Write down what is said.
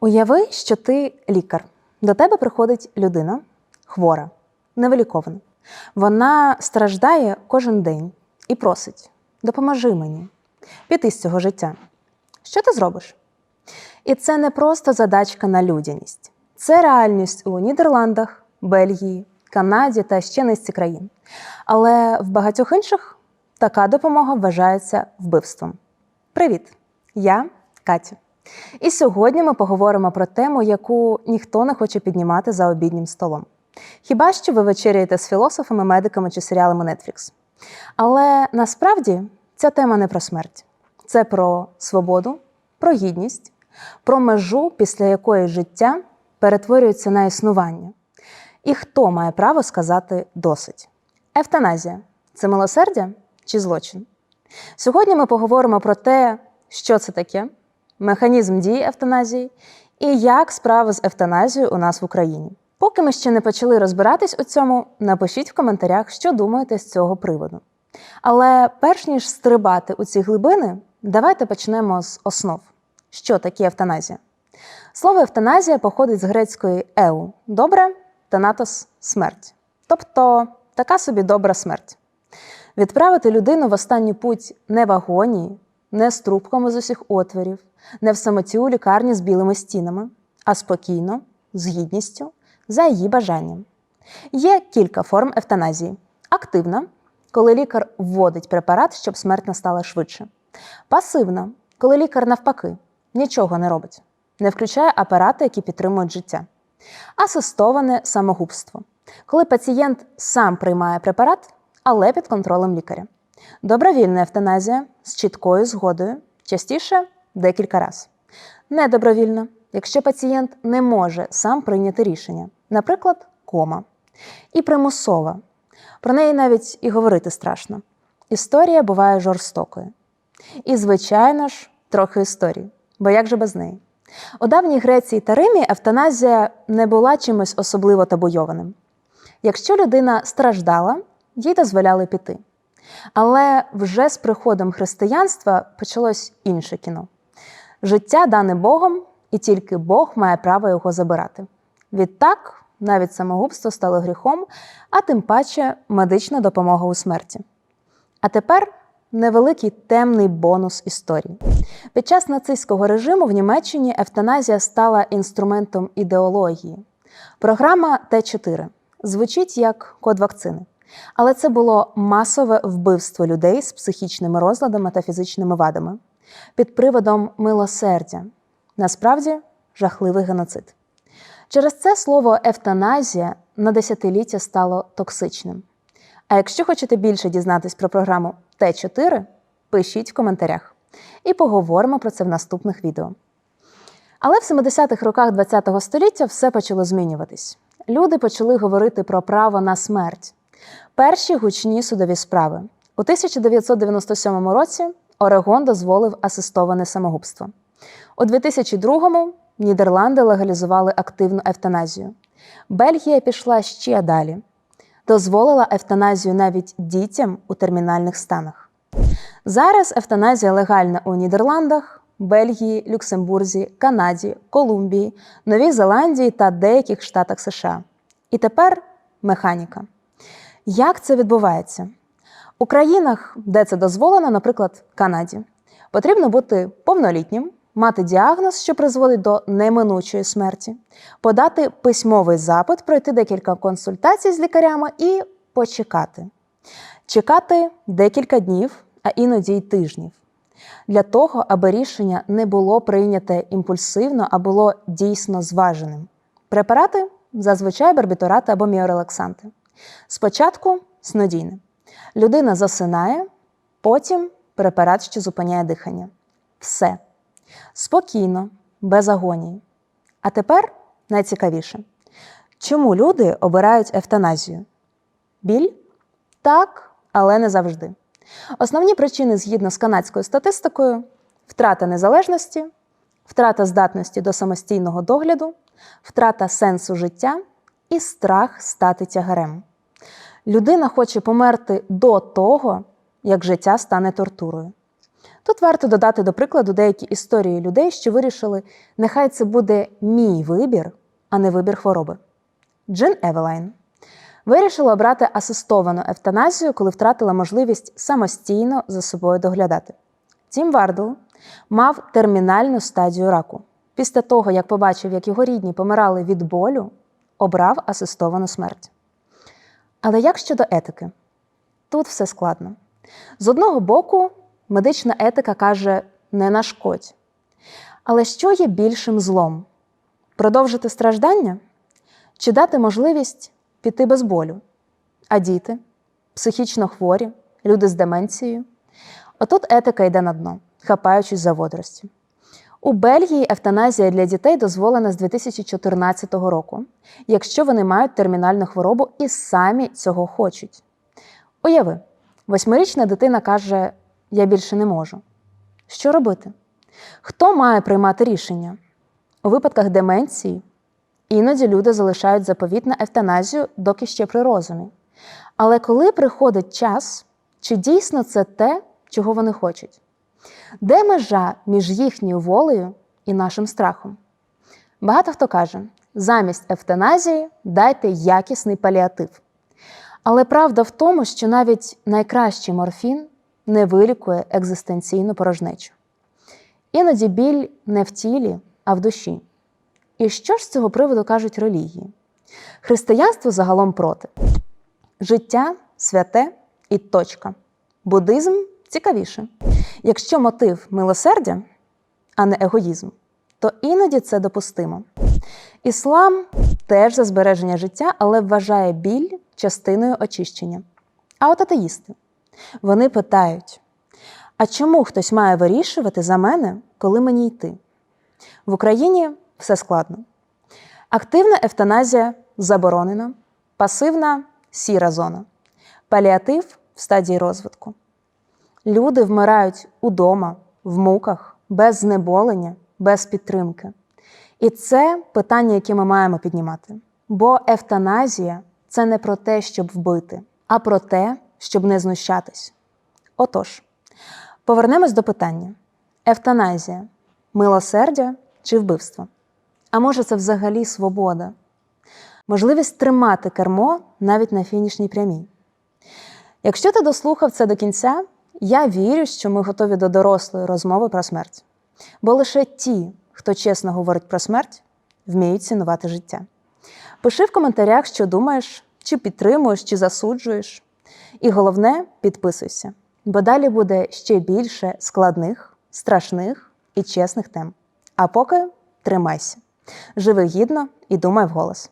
Уяви, що ти лікар. До тебе приходить людина хвора, невилікована. Вона страждає кожен день і просить: допоможи мені піти з цього життя. Що ти зробиш? І це не просто задачка на людяність, це реальність у Нідерландах, Бельгії, Канаді та ще низці країн. Але в багатьох інших така допомога вважається вбивством. Привіт! Я Катя. І сьогодні ми поговоримо про тему, яку ніхто не хоче піднімати за обіднім столом. Хіба що ви вечеряєте з філософами, медиками чи серіалами Netflix. Але насправді ця тема не про смерть, це про свободу, про гідність, про межу, після якої життя перетворюється на існування. І хто має право сказати досить? Евтаназія це милосердя чи злочин? Сьогодні ми поговоримо про те, що це таке, механізм дії евтаназії і як справи з евтаназією у нас в Україні. Поки ми ще не почали розбиратись у цьому, напишіть в коментарях, що думаєте з цього приводу. Але перш ніж стрибати у ці глибини, давайте почнемо з основ. Що таке евтаназія? Слово евтаназія походить з грецької еу добре танатос смерть. Тобто така собі добра смерть. Відправити людину в останню путь не в агонії, не з трубками з усіх отворів, не в самоті у лікарні з білими стінами, а спокійно, з гідністю, за її бажанням. Є кілька форм евтаназії: активна, коли лікар вводить препарат, щоб смерть настала швидше. Пасивна, коли лікар навпаки нічого не робить, не включає апарати, які підтримують життя. Асистоване самогубство, коли пацієнт сам приймає препарат, але під контролем лікаря. Добровільна евтаназія з чіткою згодою, частіше декілька разів. Недобровільна, якщо пацієнт не може сам прийняти рішення, наприклад, кома. І примусова. Про неї навіть і говорити страшно. Історія буває жорстокою. І, звичайно ж, трохи історії, бо як же без неї? У давній Греції та Римі евтаназія не була чимось особливо табуйованим. Якщо людина страждала, їй дозволяли піти. Але вже з приходом християнства почалось інше кіно. Життя дане Богом, і тільки Бог має право його забирати. Відтак, навіть самогубство стало гріхом, а тим паче медична допомога у смерті. А тепер невеликий темний бонус історії. Під час нацистського режиму в Німеччині евтаназія стала інструментом ідеології. Програма Т4 звучить як код вакцини. Але це було масове вбивство людей з психічними розладами та фізичними вадами під приводом милосердя. Насправді жахливий геноцид. Через це слово евтаназія на десятиліття стало токсичним. А якщо хочете більше дізнатись про програму Т4, пишіть в коментарях. І поговоримо про це в наступних відео. Але в 70-х роках ХХ століття все почало змінюватись. Люди почали говорити про право на смерть. Перші гучні судові справи. У 1997 році Орегон дозволив асистоване самогубство. У 2002-му Нідерланди легалізували активну евтаназію. Бельгія пішла ще далі, дозволила евтаназію навіть дітям у термінальних станах. Зараз евтаназія легальна у Нідерландах, Бельгії, Люксембурзі, Канаді, Колумбії, Новій Зеландії та деяких штатах США. І тепер механіка. Як це відбувається? У країнах, де це дозволено, наприклад, Канаді, потрібно бути повнолітнім, мати діагноз, що призводить до неминучої смерті, подати письмовий запит, пройти декілька консультацій з лікарями і почекати. Чекати декілька днів, а іноді й тижнів. Для того, аби рішення не було прийняте імпульсивно, а було дійсно зваженим. Препарати зазвичай барбітурати або міорелаксанти. Спочатку снодійне. Людина засинає, потім препарат, що зупиняє дихання. Все. Спокійно, без агонії. А тепер найцікавіше. Чому люди обирають евтаназію? Біль? Так, але не завжди. Основні причини згідно з канадською статистикою: втрата незалежності, втрата здатності до самостійного догляду, втрата сенсу життя і страх стати тягарем. Людина хоче померти до того, як життя стане тортурою. Тут варто додати до прикладу деякі історії людей, що вирішили, нехай це буде мій вибір, а не вибір хвороби. Джин Евелайн вирішила обрати асистовану евтаназію, коли втратила можливість самостійно за собою доглядати. Тім Вардл мав термінальну стадію раку. Після того, як побачив, як його рідні помирали від болю, обрав асистовану смерть. Але як щодо етики? Тут все складно. З одного боку, медична етика каже не нашкодь. Але що є більшим злом? Продовжити страждання чи дати можливість піти без болю? А діти, психічно хворі, люди з деменцією? Отут етика йде на дно, хапаючись за водорості. У Бельгії евтаназія для дітей дозволена з 2014 року, якщо вони мають термінальну хворобу і самі цього хочуть. Уяви, восьмирічна дитина каже: Я більше не можу. Що робити? Хто має приймати рішення? У випадках деменції іноді люди залишають заповіт на евтаназію, доки ще при розумі. Але коли приходить час, чи дійсно це те, чого вони хочуть? Де межа між їхньою волею і нашим страхом? Багато хто каже: замість евтаназії дайте якісний паліатив. Але правда в тому, що навіть найкращий морфін не вилікує екзистенційну порожнечу. Іноді біль не в тілі, а в душі. І що ж з цього приводу кажуть релігії? Християнство загалом проти. Життя святе і точка. Буддизм цікавіше. Якщо мотив милосердя, а не егоїзм, то іноді це допустимо. Іслам теж за збереження життя, але вважає біль частиною очищення. А от атеїсти вони питають: а чому хтось має вирішувати за мене, коли мені йти? В Україні все складно. Активна евтаназія заборонена, пасивна сіра зона, паліатив в стадії розвитку. Люди вмирають удома, в муках, без знеболення, без підтримки. І це питання, яке ми маємо піднімати. Бо евтаназія це не про те, щоб вбити, а про те, щоб не знущатись. Отож, повернемось до питання: евтаназія милосердя чи вбивство? А може, це взагалі свобода? Можливість тримати кермо навіть на фінішній прямій. Якщо ти дослухав це до кінця, я вірю, що ми готові до дорослої розмови про смерть. Бо лише ті, хто чесно говорить про смерть, вміють цінувати життя. Пиши в коментарях, що думаєш, чи підтримуєш, чи засуджуєш. І головне, підписуйся, бо далі буде ще більше складних, страшних і чесних тем. А поки тримайся, живи гідно і думай вголос.